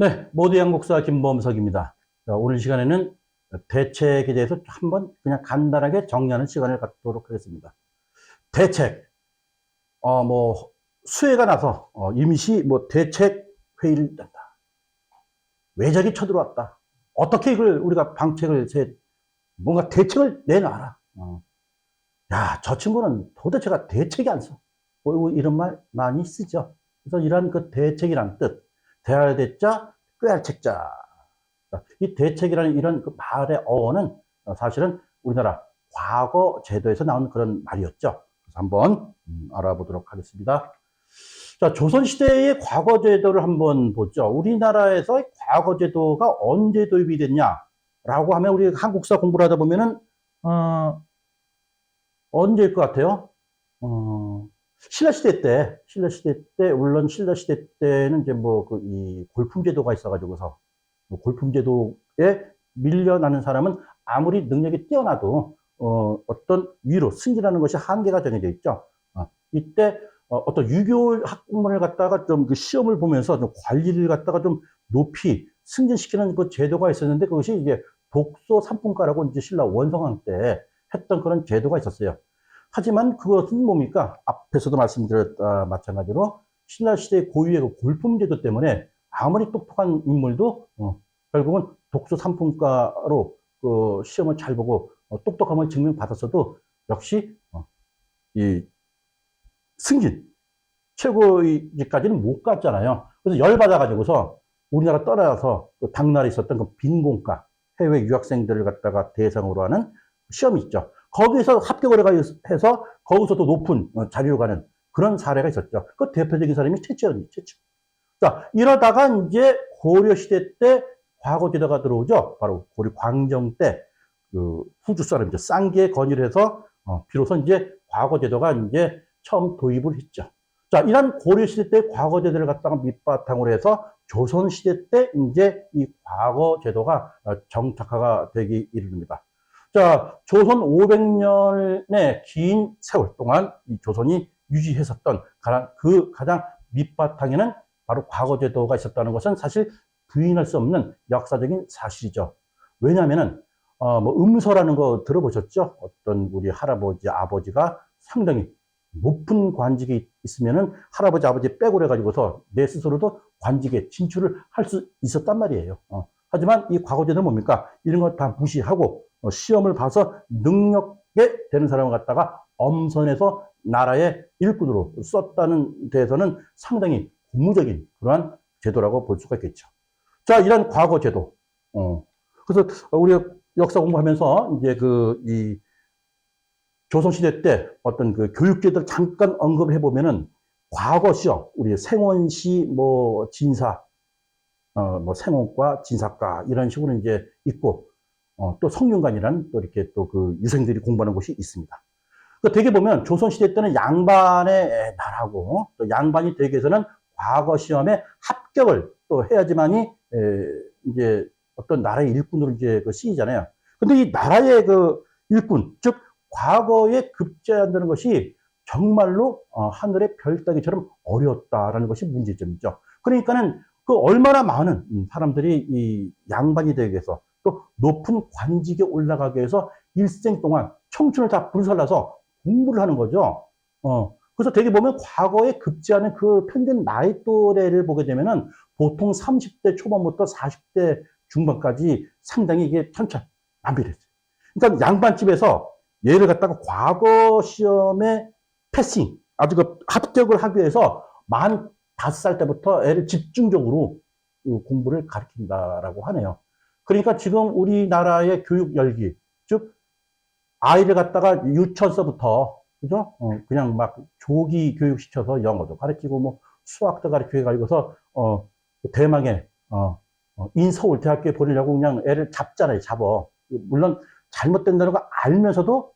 네, 모두 양국사 김범석입니다. 자, 오늘 시간에는 대책에 대해서 한번 그냥 간단하게 정리하는 시간을 갖도록 하겠습니다. 대책, 어, 뭐, 수해가 나서, 어, 임시 뭐 대책 회의를 한다. 외적이 쳐들어왔다. 어떻게 이걸 우리가 방책을, 세, 뭔가 대책을 내놔라. 어. 야, 저 친구는 도대체가 대책이 안 써. 뭐, 이런 말 많이 쓰죠. 그래서 이러한 그 대책이란 뜻, 대할 대자, 꾀할 책자. 이 대책이라는 이런 그 말의 어원은 사실은 우리나라 과거 제도에서 나온 그런 말이었죠. 그래서 한번 음, 알아보도록 하겠습니다. 자, 조선시대의 과거 제도를 한번 보죠. 우리나라에서 과거 제도가 언제 도입이 됐냐라고 하면 우리 한국사 공부를 하다 보면은, 어, 언제일 것 같아요? 어, 신라시대 때, 신라시대 때, 물론 신라시대 때는 이제 뭐, 그, 이, 골품제도가 있어가지고서, 뭐 골품제도에 밀려나는 사람은 아무리 능력이 뛰어나도, 어, 어떤 위로 승진하는 것이 한계가 정해져 있죠. 어, 이때, 어, 떤 유교 학문을 갖다가 좀 그 시험을 보면서 좀 관리를 갖다가 좀 높이 승진시키는 그 제도가 있었는데 그것이 이게 독소 삼품가라고 이제 신라 원성왕 때 했던 그런 제도가 있었어요. 하지만 그것은 뭡니까? 앞에서도 말씀드렸다 마찬가지로 신라시대 고유의 그 골품제도 때문에 아무리 똑똑한 인물도 어, 결국은 독소 삼품가로 그 시험을 잘 보고 어, 똑똑함을 증명받았어도 역시 어, 이 승진 최고위까지는 못 갔잖아요. 그래서 열받아가지고서 우리나라 떠나서 그 당나라에 있었던 그 빈공과 해외 유학생들을 갖다가 대상으로 하는 시험이 있죠. 거기서 합격을 해서 거기서도 높은 어, 자리로 가는 그런 사례가 있었죠. 그 대표적인 사람이 최초였니 최초. 자, 이러다가 이제 고려시대 때 과거제도가 들어오죠. 바로 고려 광정 때, 그, 후주 사람이죠. 쌍기에 건의를 해서, 어, 비로소 이제 과거제도가 이제 처음 도입을 했죠. 자, 이런 고려시대 때 과거제도를 갖다가 밑바탕으로 해서 조선시대 때 이제 이 과거제도가 어, 정착화가 되기 이릅니다. 자, 조선 500년의 긴 세월 동안 이 조선이 유지했었던 가장, 그 가장 밑바탕에는 바로 과거제도가 있었다는 것은 사실 부인할 수 없는 역사적인 사실이죠. 왜냐하면은, 어, 뭐, 음서라는 거 들어보셨죠? 어떤 우리 할아버지, 아버지가 상당히 높은 관직이 있으면은 할아버지, 아버지 빼고 그래가지고서 내 스스로도 관직에 진출을 할 수 있었단 말이에요. 어. 하지만 이 과거제도는 뭡니까? 이런 거다 무시하고 어, 시험을 봐서 능력에 되는 사람을 갖다가 엄선해서 나라의 일꾼으로 썼다는 데에서는 상당히 고무적인 그러한 제도라고 볼 수가 있겠죠. 자, 이런 과거 제도. 어. 그래서 우리가 역사 공부하면서 이제 그, 이, 조선시대 때 어떤 그 교육제도를 잠깐 언급을 해보면은 과거 시험, 우리 생원시 뭐 진사, 어, 뭐 생원과 진사과 이런 식으로 이제 있고 어, 또 성균관이라는 또 이렇게 또 그 유생들이 공부하는 곳이 있습니다. 그 되게 보면 조선시대 때는 양반의 나라고 또 양반이 되기 위해서는 과거 시험에 합격을 또 해야지만이 에, 이제 어떤 나라의 일꾼으로 이제 그 쓰이잖아요. 근데 이 나라의 그 일꾼, 즉 과거에 급제한다는 것이 정말로 어, 하늘의 별 따기처럼 어려웠다라는 것이 문제점이죠. 그러니까는 그 얼마나 많은 사람들이 이 양반이 되기 위해서 또 높은 관직에 올라가기 위해서 일생 동안 청춘을 다 불살라서 공부를 하는 거죠. 어. 그래서 되게 보면 과거에 급제하는 그 평균 나이 또래를 보게 되면은 보통 30대 초반부터 40대 중반까지 상당히 이게 천차만별했어요. 그러니까 양반집에서 얘를 갖다가 과거 시험에 패싱, 아주 그 합격을 하기 위해서 만 다섯 살 때부터 애를 집중적으로 공부를 가르친다라고 하네요. 그러니까 지금 우리나라의 교육 열기, 즉, 아이를 갖다가 유치원서부터, 그죠? 어, 그냥 막 조기 교육 시켜서 영어도 가르치고, 뭐, 수학도 가르치고해가지고서, 어, 대망의, 어, 어, 인서울 대학교에 보내려고 그냥 애를 잡잖아요, 잡어. 물론 잘못된다는 거 알면서도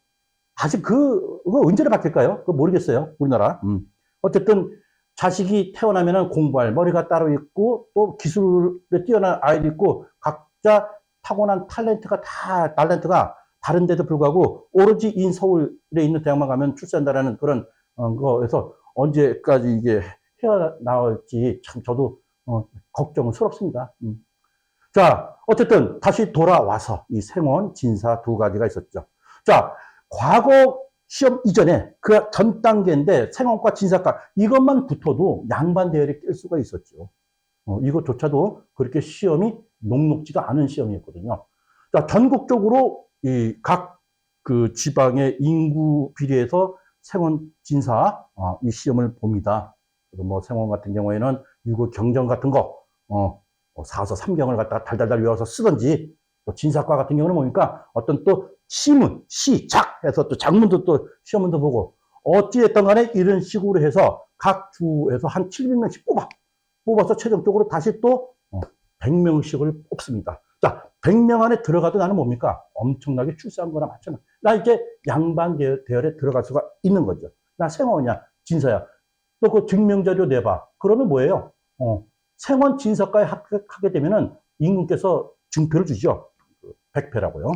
아직 그, 그거 언제나 바뀔까요? 그거 모르겠어요, 우리나라. 음. 어쨌든, 자식이 태어나면 공부할 머리가 따로 있고, 또 기술에 뛰어난 아이도 있고, 각 각자 타고난 탤런트가 다 탤런트가 다른데도 불구하고 오로지 인 서울에 있는 대학만 가면 출세한다라는 그런 어, 거에서 언제까지 이게 헤어나올지 참 저도 어, 걱정스럽습니다. 음. 자, 어쨌든 다시 돌아와서 이 생원, 진사 두 가지가 있었죠. 자, 과거 시험 이전에 그 전 단계인데 생원과 진사과 이것만 붙어도 양반 대열에 낄 수가 있었죠. 어, 이것조차도 그렇게 시험이 녹록지가 않은 시험이었거든요. 자, 전국적으로 이 각 그 지방의 인구 비례에서 생원 진사 어, 이 시험을 봅니다. 그리고 뭐 생원 같은 경우에는 유구 경정 같은 거 어, 어, 사서 삼경을 갖다가 달달달 외워서 쓰든지 또 진사과 같은 경우는 뭡니까 어떤 또 시문, 시, 작 해서 또 작문도 또 시험문도 보고 어찌됐든 간에 이런 식으로 해서 각 주에서 한 700명씩 뽑아 뽑아서 최종적으로 다시 또 어, 100명씩을 뽑습니다. 자, 100명 안에 들어가도 나는 뭡니까? 엄청나게 출세한 거나 마찬가지. 나 이제 양반 대- 대열에 들어갈 수가 있는 거죠. 나 생원이야, 진서야. 또 그 증명자료 내봐. 그러면 뭐예요? 어, 생원 진서과에 합격하게 되면은 임금께서 증표를 주죠. 그 백패라고요.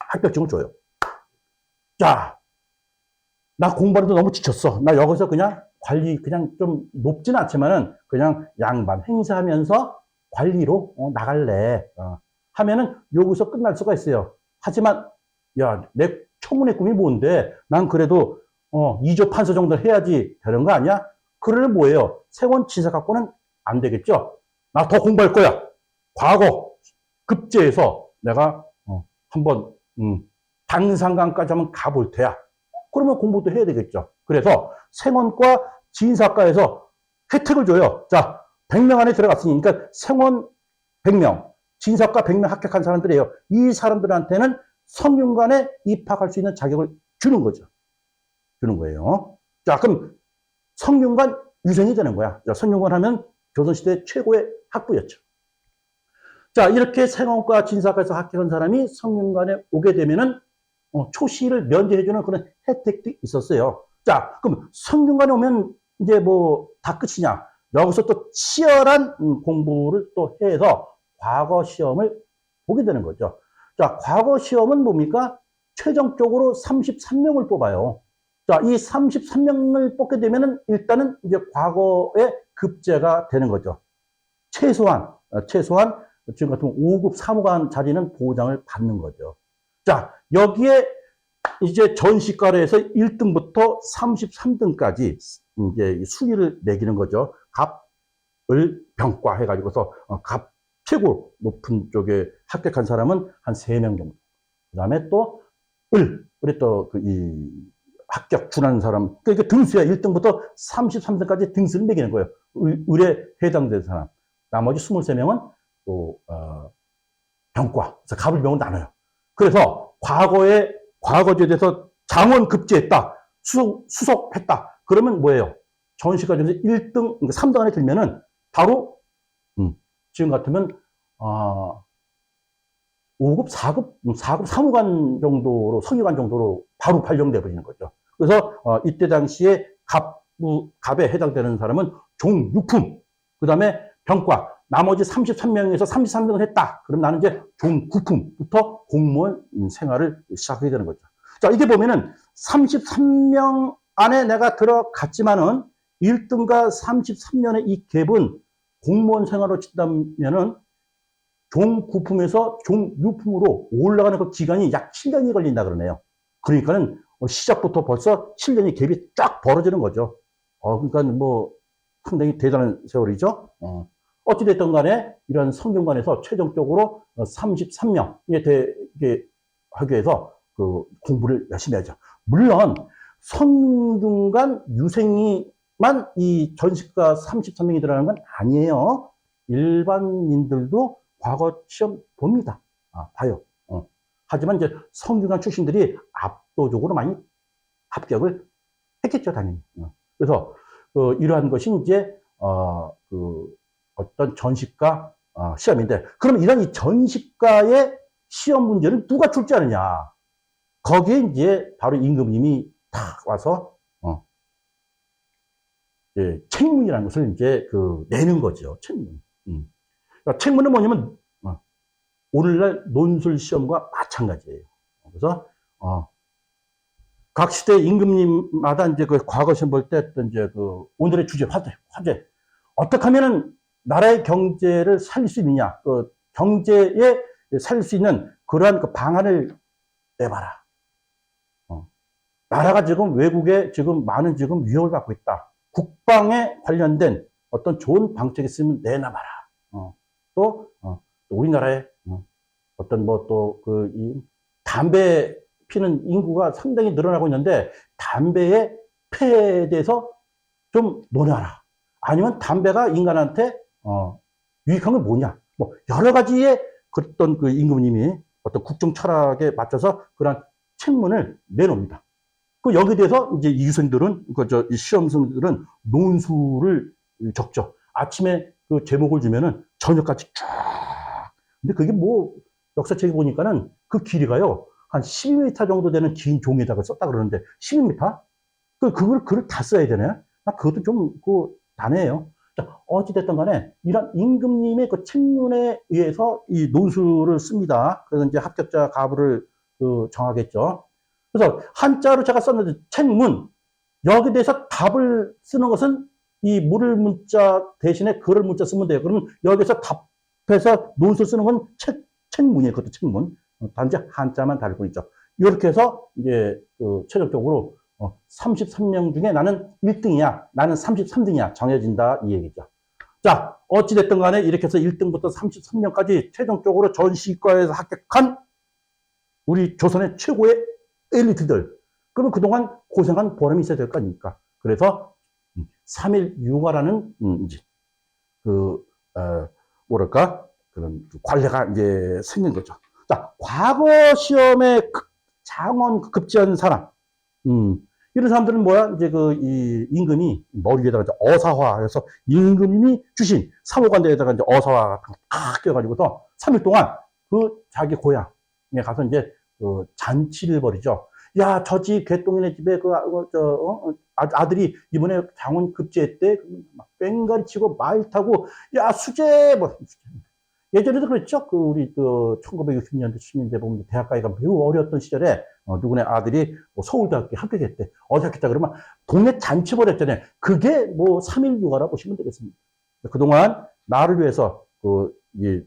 합격증을 줘요. 자, 나 공부하는데 너무 지쳤어. 나 여기서 그냥 관리, 그냥 좀 높진 않지만은 그냥 양반 행사하면서 관리로 어, 나갈래. 어. 하면은 여기서 끝날 수가 있어요. 하지만, 야, 내 청문회 꿈이 뭔데? 난 그래도, 어, 2조 판서 정도 해야지 되는 거 아니야? 그럴 뭐예요? 세원 진사 갖고는 안 되겠죠? 나 더 공부할 거야. 과거 급제에서 내가 어, 한번 음, 단상강까지 한번 가볼 테야. 그러면 공부도 해야 되겠죠. 그래서 생원과 진사과에서 혜택을 줘요. 자, 100명 안에 들어갔으니, 그러니까 생원 100명, 진사과 100명 합격한 사람들이에요. 이 사람들한테는 성균관에 입학할 수 있는 자격을 주는 거죠. 주는 거예요. 자, 그럼 성균관 유생이 되는 거야. 자, 성균관 하면 조선시대 최고의 학부였죠. 자, 이렇게 생원과 진사과에서 합격한 사람이 성균관에 오게 되면은 어, 초시를 면제해주는 그런 혜택도 있었어요. 자, 그럼 성균관에 오면 이제 뭐 다 끝이냐? 여기서 또 치열한 음, 공부를 또 해서 과거 시험을 보게 되는 거죠. 자, 과거 시험은 뭡니까? 최종적으로 33명을 뽑아요. 자, 이 33명을 뽑게 되면은 일단은 이제 과거의 급제가 되는 거죠. 최소한, 어, 최소한 지금 같으면 5급 사무관 자리는 보장을 받는 거죠. 자, 여기에 이제 전시과에서 1등부터 33등까지 이제 순위를 매기는 거죠. 갑을 병과 해가지고서 어, 갑 최고 높은 쪽에 합격한 사람은 한 3명 정도. 그 다음에 또 을, 우리 또이 합격 준하는 사람. 그러니까 등수야 1등부터 33등까지 등수를 매기는 거예요. 을, 을에 해당되는 사람. 나머지 23명은 또, 어, 병과. 그래서 갑을 병을 나눠요. 그래서 과거에 과거제에 대해서 장원 급제했다. 수속, 수속했다. 그러면 뭐예요? 전시과정에서 1등, 3등 안에 들면은 바로, 음, 지금 같으면, 아, 5급, 4급, 4급 사무관 정도로, 성유관 정도로 바로 발령돼 버리는 거죠. 그래서, 어, 이때 당시에 갑, 갑에 해당되는 사람은 종육품, 그 다음에 병과, 나머지 33명에서 33등을 했다. 그럼 나는 이제 종구품부터 공무원 생활을 시작하게 되는 거죠. 자, 이게 보면은 33명 안에 내가 들어갔지만은 1등과 33년의 이 갭은 공무원 생활로 친다면은 종구품에서 종유품으로 올라가는 그 기간이 약 7년이 걸린다 그러네요. 그러니까는 시작부터 벌써 7년의 갭이 쫙 벌어지는 거죠. 어, 그러니까 뭐 상당히 대단한 세월이죠. 어. 어찌됐든 간에 이런 성균관에서 최종적으로 33명에 되게 하기 위해서 그 공부를 열심히 하죠. 물론 성균관 유생이만 이 전시가 33명이 들어가는 건 아니에요. 일반인들도 과거 시험 봅니다. 아, 봐요. 어. 하지만 이제 성균관 출신들이 압도적으로 많이 합격을 했겠죠, 당연히. 어. 그래서 그 이러한 것이 이제 어, 그 어떤 전시과 어, 시험인데 그럼 이런 이 전시과의 시험 문제를 누가 출제하느냐? 거기에 이제 바로 임금님이 탁 와서 어, 예, 책문이라는 것을 이제 그 내는 거죠. 책문. 음. 그러니까 책문은 뭐냐면 어, 오늘날 논술 시험과 마찬가지예요. 그래서 어, 각 시대 임금님마다 이제 그 과거 시험 볼때 어떤 이제 그 오늘의 주제 화제 화제 어떻게 하면은 나라의 경제를 살릴 수 있느냐, 그 경제에 살릴 수 있는 그러한 그 방안을 내봐라. 어. 나라가 지금 외국에 지금 많은 지금 위협을 받고 있다. 국방에 관련된 어떤 좋은 방책이 있으면 내놔봐라. 어. 또, 어, 또 우리나라에 어, 어떤 뭐 또 그 이 담배 피는 인구가 상당히 늘어나고 있는데 담배의 폐에 대해서 좀 논하라. 아니면 담배가 인간한테 어, 유익한 건 뭐냐? 뭐 여러 가지의 어떤 그 임금님이 어떤 국정 철학에 맞춰서 그런 책문을 내놓습니다. 그 여기에 대해서 이제 이 유생들은 그저 시험생들은 논술을 적죠. 아침에 그 제목을 주면은 저녁까지 쫙. 근데 그게 뭐 역사책에 보니까는 그 길이가요 한 12m 정도 되는 긴 종이에다가 썼다 그러는데 12m? 그 그걸 글을 다 써야 되네. 나 그것도 좀그. 자, 어찌됐든 간에, 이런 임금님의 그 책문에 의해서 이 논술을 씁니다. 그래서 이제 합격자 가부를 그 정하겠죠. 그래서 한자로 제가 썼는데 책문, 여기 대해서 답을 쓰는 것은 이 물을 문자 대신에 글을 문자 쓰면 돼요. 그러면 여기서 답해서 논술 쓰는 건 책, 책문이에요. 그것도 책문. 어, 단지 한자만 다를 뿐이죠. 이렇게 해서 이제 그 최종적으로 어, 33명 중에 나는 1등이야. 나는 33등이야. 정해진다. 이 얘기죠. 자, 어찌됐든 간에 이렇게 해서 1등부터 33명까지 최종적으로 전시과에서 합격한 우리 조선의 최고의 엘리트들. 그러면 그동안 고생한 보람이 있어야 될 거 아닙니까? 그래서 3일 육아라는, 음, 이제, 그, 어, 뭐랄까, 그런 관례가 이제 생긴 거죠. 자, 과거 시험에 급- 장원 급제한 사람. 음, 이런 사람들은 뭐야? 이제 그, 이, 임금이 머리 위에다가 이제 어사화해서 임금님이 주신 사무관대에다가 이제 어사화 같은 거탁 껴가지고서 3일 동안 그 자기 고향에 가서 이제 그 잔치를 벌이죠. 야, 저집 개똥이네 집에 그, 아, 그, 저, 어? 아, 아들이 이번에 장원 급제했대. 그러면 막 뺑가리 치고 말 타고, 야, 수제, 뭐. 예전에도 그랬죠. 그, 우리, 그, 1960년대, 70년대 보면 대학가기가 매우 어려웠던 시절에, 어, 누구네 아들이 뭐 서울대학교에 합격했대. 어디 합격했다 그러면 동네 잔치 벌였잖아요. 그게 뭐 3일 육아라 보시면 되겠습니다. 그동안 나를 위해서 그, 이,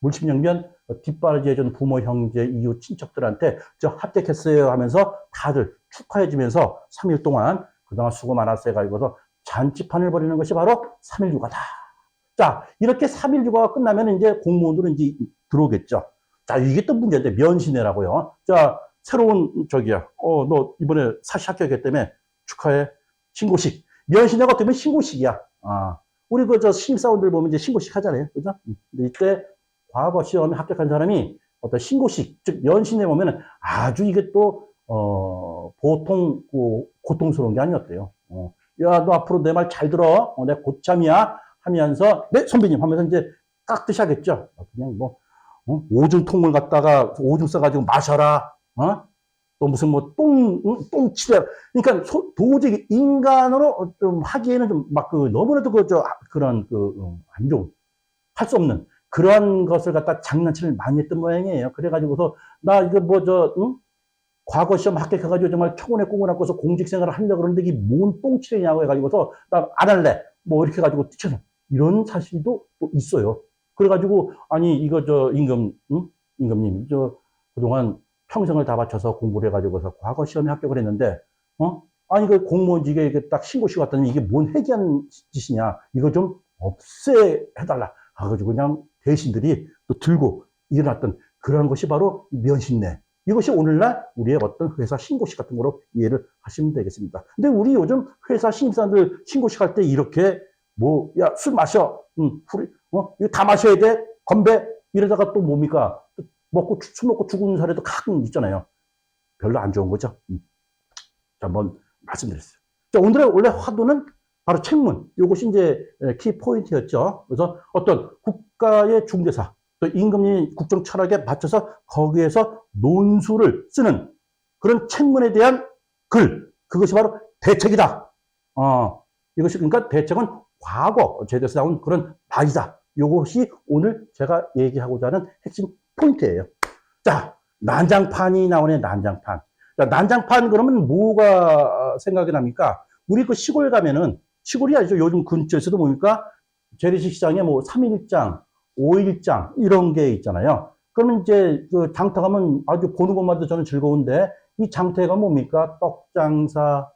물심양면 뒷바라지 해준 부모, 형제, 이웃, 친척들한테 저 합격했어요 하면서 다들 축하해 주면서 3일 동안 그동안 수고 많았어요 가지고서 잔치판을 벌이는 것이 바로 3일 육아다. 자, 이렇게 3일 육아가 끝나면 이제 공무원들은 이제 들어오겠죠. 자, 이게 또 문제인데, 면신회라고요. 자, 새로운 저기야. 어, 너 이번에 사시 합격했다며 축하해. 신고식. 면신회가 어떻게 보면 신고식이야. 아, 우리 그 저 신입사원들 보면 이제 신고식 하잖아요. 그죠? 근데 이때 과거 시험에 합격한 사람이 어떤 신고식, 즉 면신에 보면은 아주 이게 또, 어, 보통 그 고통스러운 게 아니었대요. 어, 야, 너 앞으로 내 말 잘 들어. 어, 내가 고참이야. 하면서, 네, 선배님 하면서 이제 깍듯이 하겠죠. 그냥 뭐, 어? 오줌 통을 갖다가 오줌 싸가지고 마셔라. 어? 또 무슨 뭐 똥, 응? 똥치래. 그러니까 소- 도저히 인간으로 좀 하기에는 좀 막 그 너무나도 그, 저, 그런 그, 어, 안 좋은, 할 수 없는 그런 것을 갖다 장난치를 많이 했던 모양이에요. 그래가지고서 나 이거 뭐 저, 응? 과거 시험 합격해가지고 정말 평온에 꿈을 안고서 공직 생활을 하려고 그러는데 이게 뭔 똥치레냐고 해가지고서 나 안 할래. 뭐 이렇게 해가지고 뛰쳐서 이런 사실도 또 있어요. 그래가지고 아니 이거 저 임금, 응? 임금님, 저 그동안 평생을 다 바쳐서 공부를 해가지고서 과거 시험에 합격을 했는데, 어? 아니, 그 공무원직에 이게 딱 신고시 갔더니 이게 뭔 회개한 짓이냐. 이거 좀 없애 해달라. 가지고 그냥 대신들이 또 들고 일어났던 그런 것이 바로 면신내. 이것이 오늘날 우리의 어떤 회사 신고식 같은 거로 이해를 하시면 되겠습니다. 근데 우리 요즘 회사 신입사원들 신고식 할 때 이렇게 뭐, 야, 술 마셔. 응, 술, 어? 이거 다 마셔야 돼. 건배. 이러다가 또 뭡니까? 먹고, 죽- 술 먹고 죽은 사례도 가끔 있잖아요. 별로 안 좋은 거죠. 음. 자, 한번 말씀드렸어요. 자, 오늘의 원래 화두는 바로 책문. 이것이 이제 키 포인트였죠. 그래서 어떤 국 가의 중대사, 또 임금님 국정 철학에 맞춰서 거기에서 논술을 쓰는 그런 책문에 대한 글. 그것이 바로 대책이다. 어, 이것이 그러니까 대책은 과거 제도에서 나온 그런 말이다. 이것이 오늘 제가 얘기하고자 하는 핵심 포인트예요. 자, 난장판이 나오네, 난장판. 자, 난장판 그러면 뭐가 생각이 납니까? 우리 그 시골 가면은, 시골이 아니죠. 요즘 근처에서도 뭡니까? 재래식 시장에 뭐 3일장, 5일장 이런 게 있잖아요. 그러면 이제 그 장터 가면 아주 보는 것만도 저는 즐거운데 이 장터가 뭡니까? 떡 장사,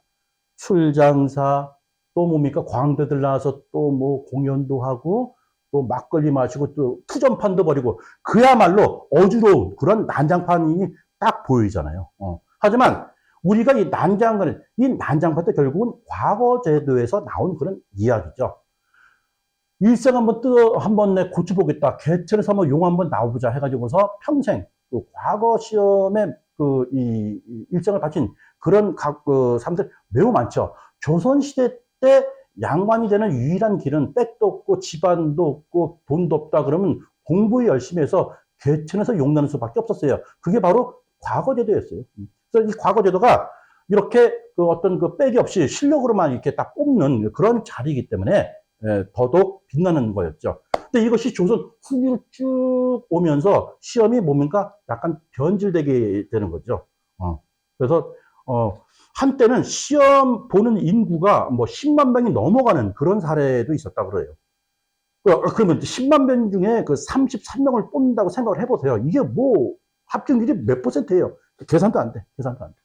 술 장사, 또 뭡니까? 광대들 나와서 또 뭐 공연도 하고 또 막걸리 마시고 또 투전판도 벌이고 그야말로 어지러운 그런 난장판이 딱 보이잖아요. 어. 하지만 우리가 이 난장을 이 난장판도 결국은 과거 제도에서 나온 그런 이야기죠. 일생 한번 뜯어 한번 내 고쳐보겠다. 개천에서 한번 용 한번 나와보자 해가지고서 평생 그 과거 시험에 그 이 일생을 바친 그런 각 그 사람들 매우 많죠. 조선 시대 때 양반이 되는 유일한 길은 백도 없고 집안도 없고 돈도 없다 그러면 공부 열심히 해서 개천에서 용 나는 수밖에 없었어요. 그게 바로 과거 제도였어요. 그래서 이 과거 제도가 이렇게 그 어떤 그 빼기 없이 실력으로만 이렇게 딱 뽑는 그런 자리이기 때문에 예, 더더욱 빛나는 거였죠. 근데 이것이 조선 후기로 쭉 오면서 시험이 뭡니까? 약간 변질되게 되는 거죠. 어. 그래서, 어, 한때는 시험 보는 인구가 뭐 10만 명이 넘어가는 그런 사례도 있었다 그래요. 어, 그러면 10만 명 중에 그 33명을 뽑는다고 생각을 해보세요. 이게 뭐 합격률이 몇 퍼센트예요? 계산도 안 돼. 계산도 안 돼.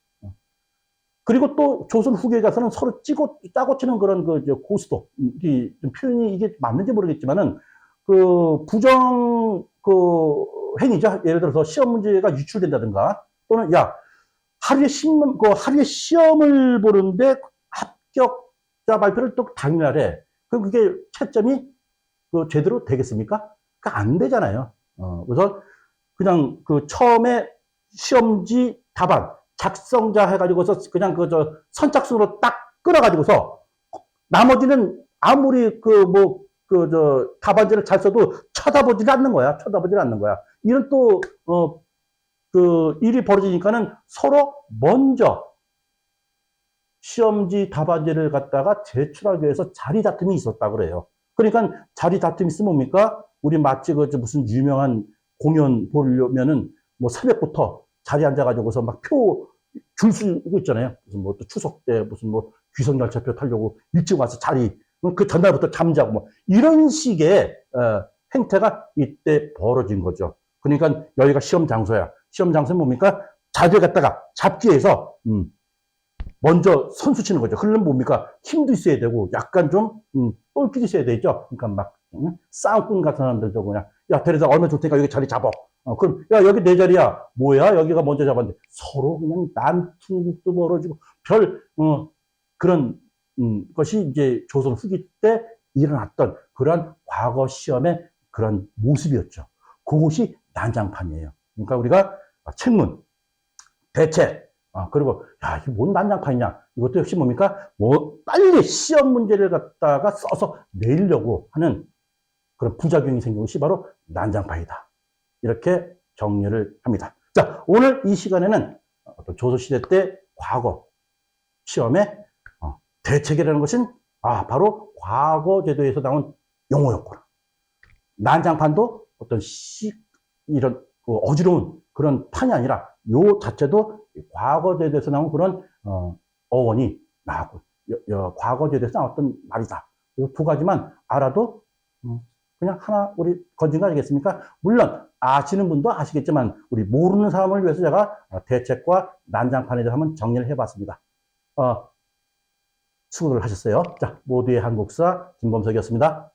어. 그리고 또 조선 후기에 가서는 서로 찌고 짜고 치는 그런 그 고스톱 이좀 표현이 이게 맞는지 모르겠지만은 그 부정 그 행위죠. 예를 들어서 시험 문제가 유출된다든가 또는 야 하루에 시험 그 하루에 시험을 보는데 합격자 발표를 또 당일날에 그럼 그게 채점이 그 제대로 되겠습니까? 그안 되잖아요. 어, 그래서 그냥 그 처음에 시험지 답안 작성자 해가지고서 그냥 그 저 선착순으로 딱 끌어가지고서 나머지는 아무리 그 뭐 그 저 답안지를 잘 써도 쳐다보질 않는 거야. 쳐다보질 않는 거야. 이런 또 어 그 일이 벌어지니까는 서로 먼저 시험지 답안지를 갖다가 제출하기 위해서 자리 다툼이 있었다 그래요. 그러니까 자리 다툼이 있으면 뭡니까? 우리 마치 그 무슨 유명한 공연 보려면은 뭐 새벽부터 자리 앉아가지고서 막 표 줄 쓰고 있잖아요. 무슨 뭐 또 추석 때 무슨 뭐 귀성열차표 타려고 일찍 와서 자리 그 전날부터 잠자고 뭐 이런 식의 어, 행태가 이때 벌어진 거죠. 그러니까 여기가 시험 장소야. 시험 장소는 뭡니까? 자리를 갖다가 잡기 위해서 음, 먼저 선수 치는 거죠. 그러면 뭡니까? 힘도 있어야 되고 약간 좀 음, 똘끼도 있어야 되죠. 그러니까 막 음, 싸움꾼 같은 사람들도 그냥 야 대리사 얼마 줄 테니까 여기 자리 잡아. 어, 그럼 야 여기 내 자리야. 뭐야 여기가 먼저 잡았는데 서로 그냥 난투국도 벌어지고 별 어, 그런 음, 것이 이제 조선 후기 때 일어났던 그런 과거 시험의 그런 모습이었죠. 그것이 난장판이에요. 그러니까 우리가 책문, 대책, 아, 그리고, 야, 이게 뭔 난장판이냐. 이것도 역시 뭡니까? 뭐, 빨리 시험 문제를 갖다가 써서 내려고 하는 그런 부작용이 생긴 것이 바로 난장판이다. 이렇게 정리를 합니다. 자, 오늘 이 시간에는 어떤 조선시대 때 과거 시험에 어, 대책이라는 것은, 아, 바로 과거 제도에서 나온 용어였구나. 난장판도 어떤 시, 이런 그 어지러운 그런 판이 아니라 요 자체도 과거 제도에서 나온 그런 어, 여- 여- 과거 제도에서 나왔던 말이다. 이두 가지만 알아도 음, 그냥 하나 우리 건진 거 아니겠습니까? 물론 아시는 분도 아시겠지만 우리 모르는 사람을 위해서 제가 어, 대책과 난장판에 대해서 한번 정리를 해봤습니다. 어, 수고들 하셨어요. 자, 모두의 한국사 김범석이었습니다.